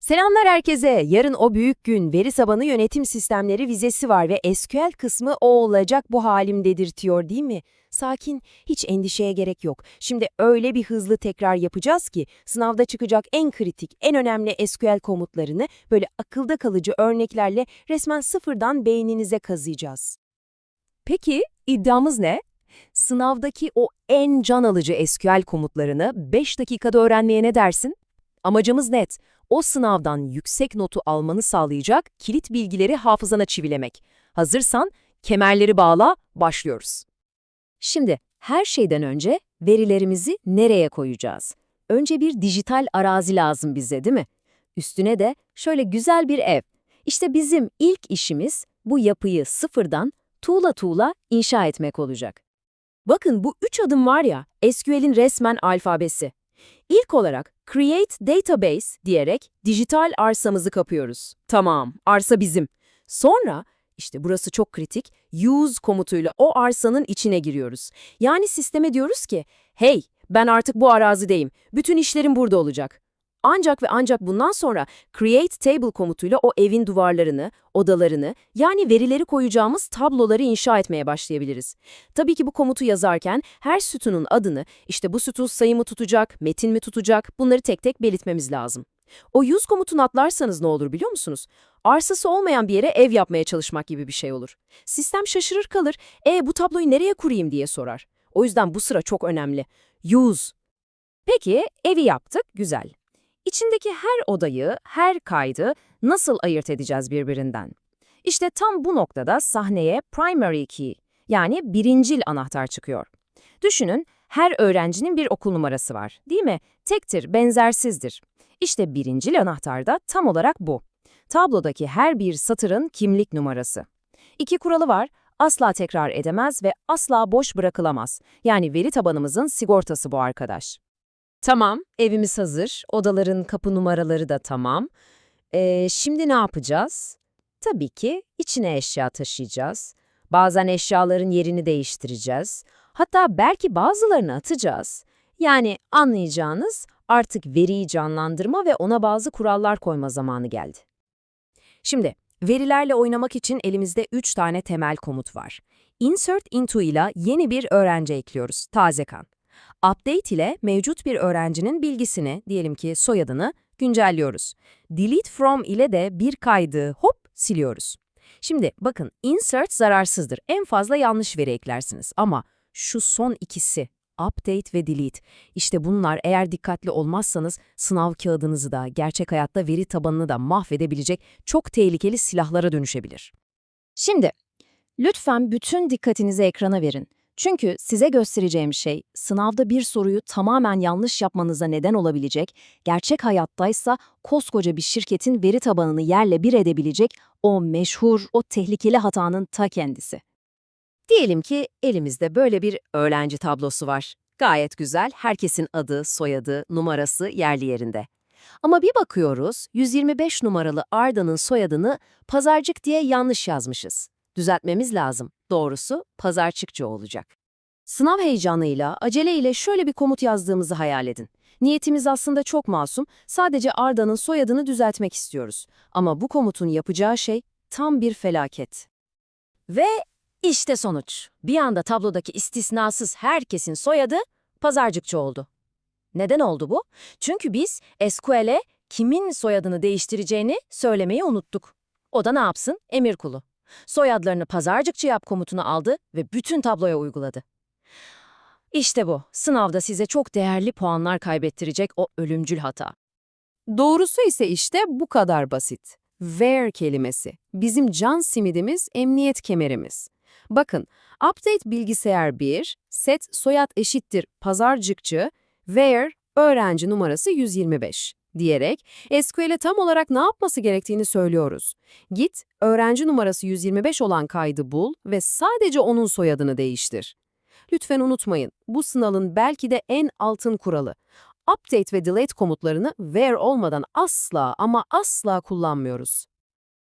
Selamlar herkese. Yarın o büyük gün veri tabanı yönetim sistemleri vizesi var ve SQL kısmı o olacak bu halim dedirtiyor değil mi? Sakin, hiç endişeye gerek yok. Şimdi öyle bir hızlı tekrar yapacağız ki sınavda çıkacak en kritik, en önemli SQL komutlarını böyle akılda kalıcı örneklerle resmen sıfırdan beyninize kazıyacağız. Peki iddiamız ne? Sınavdaki o en can alıcı SQL komutlarını 5 dakikada öğrenmeye ne dersin? Amacımız net. O sınavdan yüksek notu almanı sağlayacak kilit bilgileri hafızana çivilemek. Hazırsan kemerleri bağla, başlıyoruz. Şimdi her şeyden önce verilerimizi nereye koyacağız? Önce bir dijital arazi lazım bize değil mi? Üstüne de şöyle güzel bir ev. İşte bizim ilk işimiz bu yapıyı sıfırdan tuğla tuğla inşa etmek olacak. Bakın bu üç adım var ya, SQL'in resmen alfabesi. İlk olarak Create Database diyerek dijital arsamızı kapıyoruz. Tamam, arsa bizim. Sonra, işte burası çok kritik, use komutuyla o arsanın içine giriyoruz. Yani sisteme diyoruz ki, hey ben artık bu arazideyim, bütün işlerim burada olacak. Ancak ve ancak bundan sonra Create Table komutuyla o evin duvarlarını, odalarını yani verileri koyacağımız tabloları inşa etmeye başlayabiliriz. Tabii ki bu komutu yazarken her sütunun adını, işte bu sütun sayı mı tutacak, metin mi tutacak bunları tek tek belirtmemiz lazım. O use komutunu atlarsanız ne olur biliyor musunuz? Arsası olmayan bir yere ev yapmaya çalışmak gibi bir şey olur. Sistem şaşırır kalır, e bu tabloyu nereye kurayım diye sorar. O yüzden bu sıra çok önemli. Use. Peki evi yaptık, güzel. İçindeki her odayı, her kaydı nasıl ayırt edeceğiz birbirinden? İşte tam bu noktada sahneye primary key yani birincil anahtar çıkıyor. Düşünün her öğrencinin bir okul numarası var değil mi? Tektir, benzersizdir. İşte birincil anahtar da tam olarak bu. Tablodaki her bir satırın kimlik numarası. İki kuralı var. Asla tekrar edemez ve asla boş bırakılamaz. Yani veri tabanımızın sigortası bu arkadaş. Tamam, evimiz hazır. Odaların kapı numaraları da tamam. Ee, şimdi ne yapacağız? Tabii ki içine eşya taşıyacağız. Bazen eşyaların yerini değiştireceğiz. Hatta belki bazılarını atacağız. Yani anlayacağınız artık veriyi canlandırma ve ona bazı kurallar koyma zamanı geldi. Şimdi verilerle oynamak için elimizde 3 tane temel komut var. Insert into ile yeni bir öğrenci ekliyoruz, taze kan. Update ile mevcut bir öğrencinin bilgisini, diyelim ki soyadını, güncelliyoruz. Delete from ile de bir kaydı hop siliyoruz. Şimdi bakın insert zararsızdır. En fazla yanlış veri eklersiniz ama şu son ikisi update ve delete. İşte bunlar eğer dikkatli olmazsanız sınav kağıdınızı da gerçek hayatta veri tabanını da mahvedebilecek çok tehlikeli silahlara dönüşebilir. Şimdi lütfen bütün dikkatinizi ekrana verin. Çünkü size göstereceğim şey sınavda bir soruyu tamamen yanlış yapmanıza neden olabilecek, gerçek hayattaysa koskoca bir şirketin veri tabanını yerle bir edebilecek o meşhur, o tehlikeli hatanın ta kendisi. Diyelim ki elimizde böyle bir öğrenci tablosu var. Gayet güzel, herkesin adı, soyadı, numarası yerli yerinde. Ama bir bakıyoruz, 125 numaralı Arda'nın soyadını pazarcık diye yanlış yazmışız. Düzeltmemiz lazım. Doğrusu pazarçıkçı olacak. Sınav heyecanıyla, aceleyle şöyle bir komut yazdığımızı hayal edin. Niyetimiz aslında çok masum, sadece Arda'nın soyadını düzeltmek istiyoruz. Ama bu komutun yapacağı şey tam bir felaket. Ve işte sonuç. Bir anda tablodaki istisnasız herkesin soyadı pazarcıkçı oldu. Neden oldu bu? Çünkü biz SQL'e kimin soyadını değiştireceğini söylemeyi unuttuk. O da ne yapsın? Emir kulu. Soyadlarını pazarcıkçı yap komutunu aldı ve bütün tabloya uyguladı. İşte bu, sınavda size çok değerli puanlar kaybettirecek o ölümcül hata. Doğrusu ise işte bu kadar basit. Where kelimesi. Bizim can simidimiz, emniyet kemerimiz. Bakın, update bilgisayar 1, set soyad eşittir pazarcıkçı, where öğrenci numarası 125 diyerek SQL'e tam olarak ne yapması gerektiğini söylüyoruz. Git, öğrenci numarası 125 olan kaydı bul ve sadece onun soyadını değiştir. Lütfen unutmayın, bu sınavın belki de en altın kuralı. Update ve delete komutlarını where olmadan asla ama asla kullanmıyoruz.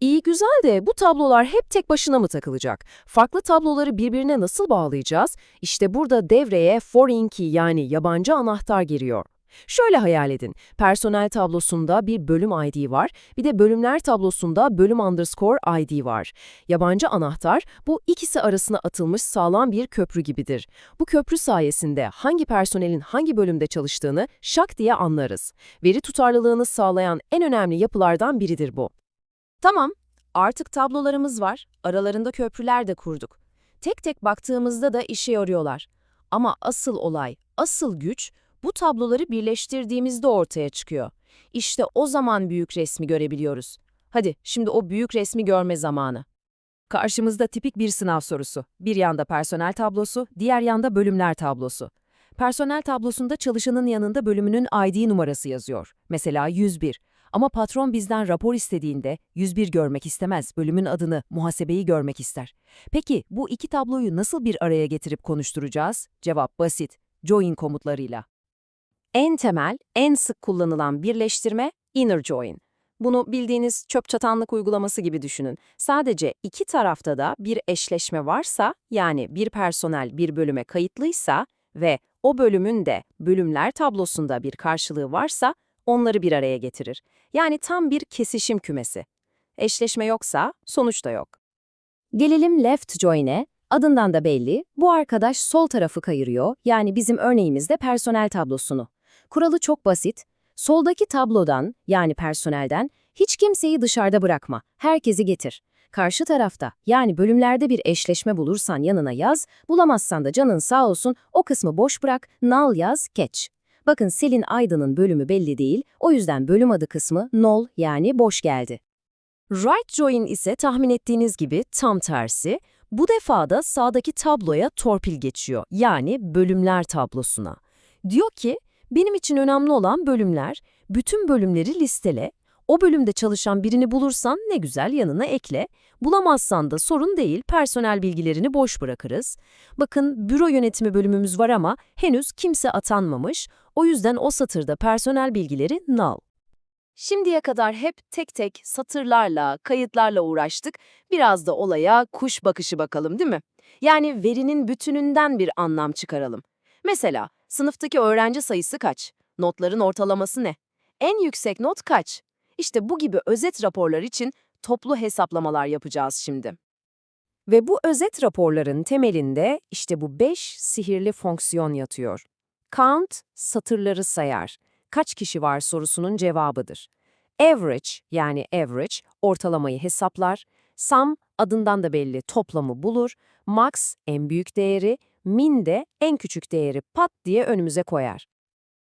İyi güzel de bu tablolar hep tek başına mı takılacak? Farklı tabloları birbirine nasıl bağlayacağız? İşte burada devreye foreign key yani yabancı anahtar giriyor. Şöyle hayal edin. Personel tablosunda bir bölüm ID var, bir de bölümler tablosunda bölüm underscore ID var. Yabancı anahtar bu ikisi arasına atılmış sağlam bir köprü gibidir. Bu köprü sayesinde hangi personelin hangi bölümde çalıştığını şak diye anlarız. Veri tutarlılığını sağlayan en önemli yapılardan biridir bu. Tamam, artık tablolarımız var, aralarında köprüler de kurduk. Tek tek baktığımızda da işe yarıyorlar. Ama asıl olay, asıl güç bu tabloları birleştirdiğimizde ortaya çıkıyor. İşte o zaman büyük resmi görebiliyoruz. Hadi şimdi o büyük resmi görme zamanı. Karşımızda tipik bir sınav sorusu. Bir yanda personel tablosu, diğer yanda bölümler tablosu. Personel tablosunda çalışanın yanında bölümünün ID numarası yazıyor. Mesela 101. Ama patron bizden rapor istediğinde 101 görmek istemez, bölümün adını, muhasebeyi görmek ister. Peki bu iki tabloyu nasıl bir araya getirip konuşturacağız? Cevap basit. Join komutlarıyla. En temel, en sık kullanılan birleştirme inner join. Bunu bildiğiniz çöp çatanlık uygulaması gibi düşünün. Sadece iki tarafta da bir eşleşme varsa, yani bir personel bir bölüme kayıtlıysa ve o bölümün de bölümler tablosunda bir karşılığı varsa onları bir araya getirir. Yani tam bir kesişim kümesi. Eşleşme yoksa sonuç da yok. Gelelim left join'e. Adından da belli, bu arkadaş sol tarafı kayırıyor, yani bizim örneğimizde personel tablosunu. Kuralı çok basit. Soldaki tablodan, yani personelden, hiç kimseyi dışarıda bırakma, herkesi getir. Karşı tarafta, yani bölümlerde bir eşleşme bulursan yanına yaz, bulamazsan da canın sağ olsun o kısmı boş bırak, null yaz, catch. Bakın Selin Aydın'ın bölümü belli değil, o yüzden bölüm adı kısmı null yani boş geldi. Right join ise tahmin ettiğiniz gibi tam tersi. Bu defa da sağdaki tabloya torpil geçiyor, yani bölümler tablosuna. Diyor ki, benim için önemli olan bölümler, bütün bölümleri listele, o bölümde çalışan birini bulursan ne güzel yanına ekle, bulamazsan da sorun değil personel bilgilerini boş bırakırız. Bakın büro yönetimi bölümümüz var ama henüz kimse atanmamış, o yüzden o satırda personel bilgileri null. Şimdiye kadar hep tek tek satırlarla, kayıtlarla uğraştık. Biraz da olaya kuş bakışı bakalım değil mi? Yani verinin bütününden bir anlam çıkaralım. Mesela sınıftaki öğrenci sayısı kaç? Notların ortalaması ne? En yüksek not kaç? İşte bu gibi özet raporlar için toplu hesaplamalar yapacağız şimdi. Ve bu özet raporların temelinde işte bu 5 sihirli fonksiyon yatıyor. Count, satırları sayar. Kaç kişi var sorusunun cevabıdır. Average, yani average, ortalamayı hesaplar. Sum, adından da belli, toplamı bulur. Max, en büyük değeri. Min de en küçük değeri pat diye önümüze koyar.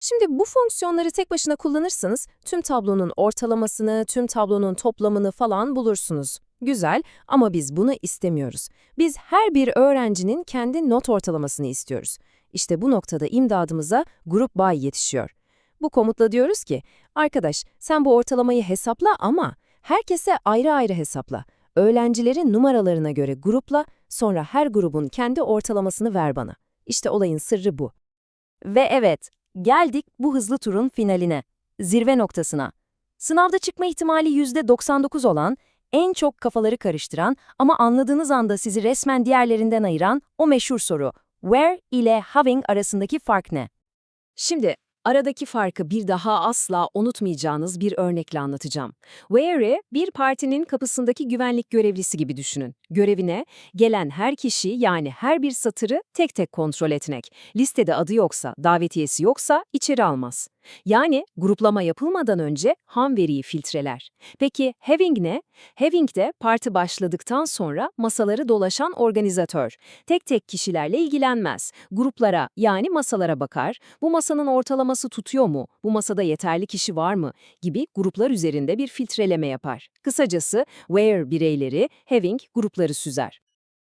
Şimdi bu fonksiyonları tek başına kullanırsanız tüm tablonun ortalamasını, tüm tablonun toplamını falan bulursunuz. Güzel ama biz bunu istemiyoruz. Biz her bir öğrencinin kendi not ortalamasını istiyoruz. İşte bu noktada imdadımıza grup by yetişiyor. Bu komutla diyoruz ki, arkadaş sen bu ortalamayı hesapla ama herkese ayrı ayrı hesapla. Öğrencilerin numaralarına göre grupla, sonra her grubun kendi ortalamasını ver bana. İşte olayın sırrı bu. Ve evet, geldik bu hızlı turun finaline, zirve noktasına. Sınavda çıkma ihtimali %99 olan, en çok kafaları karıştıran ama anladığınız anda sizi resmen diğerlerinden ayıran o meşhur soru, where ile having arasındaki fark ne? Şimdi Aradaki farkı bir daha asla unutmayacağınız bir örnekle anlatacağım. Ware'i bir partinin kapısındaki güvenlik görevlisi gibi düşünün. Görevine gelen her kişi yani her bir satırı tek tek kontrol etmek. Listede adı yoksa, davetiyesi yoksa içeri almaz. Yani gruplama yapılmadan önce ham veriyi filtreler. Peki having ne? Having de parti başladıktan sonra masaları dolaşan organizatör. Tek tek kişilerle ilgilenmez. Gruplara yani masalara bakar. Bu masanın ortalaması tutuyor mu? Bu masada yeterli kişi var mı? Gibi gruplar üzerinde bir filtreleme yapar. Kısacası where bireyleri, having grupları süzer.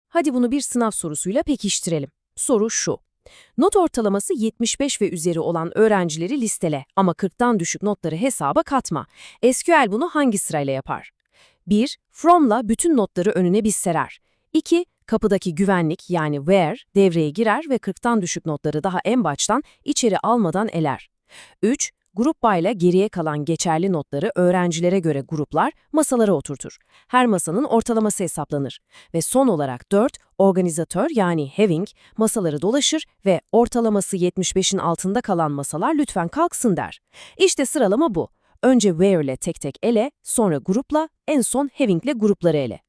Hadi bunu bir sınav sorusuyla pekiştirelim. Soru şu. Not ortalaması 75 ve üzeri olan öğrencileri listele ama 40'tan düşük notları hesaba katma. SQL bunu hangi sırayla yapar? 1. From'la bütün notları önüne bir serer. 2. Kapıdaki güvenlik yani where devreye girer ve 40'tan düşük notları daha en baştan içeri almadan eler. 3. Grup bayla geriye kalan geçerli notları öğrencilere göre gruplar masalara oturtur. Her masanın ortalaması hesaplanır. Ve son olarak 4, organizatör yani having masaları dolaşır ve ortalaması 75'in altında kalan masalar lütfen kalksın der. İşte sıralama bu. Önce where ile tek tek ele, sonra grupla, en son having ile grupları ele.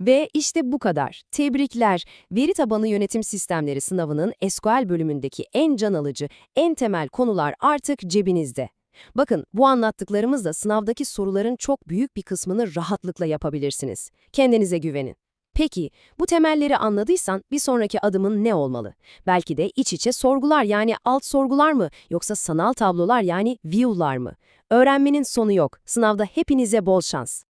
Ve işte bu kadar. Tebrikler. Veri tabanı yönetim sistemleri sınavının SQL bölümündeki en can alıcı, en temel konular artık cebinizde. Bakın bu anlattıklarımızla sınavdaki soruların çok büyük bir kısmını rahatlıkla yapabilirsiniz. Kendinize güvenin. Peki, bu temelleri anladıysan bir sonraki adımın ne olmalı? Belki de iç içe sorgular yani alt sorgular mı yoksa sanal tablolar yani view'lar mı? Öğrenmenin sonu yok. Sınavda hepinize bol şans.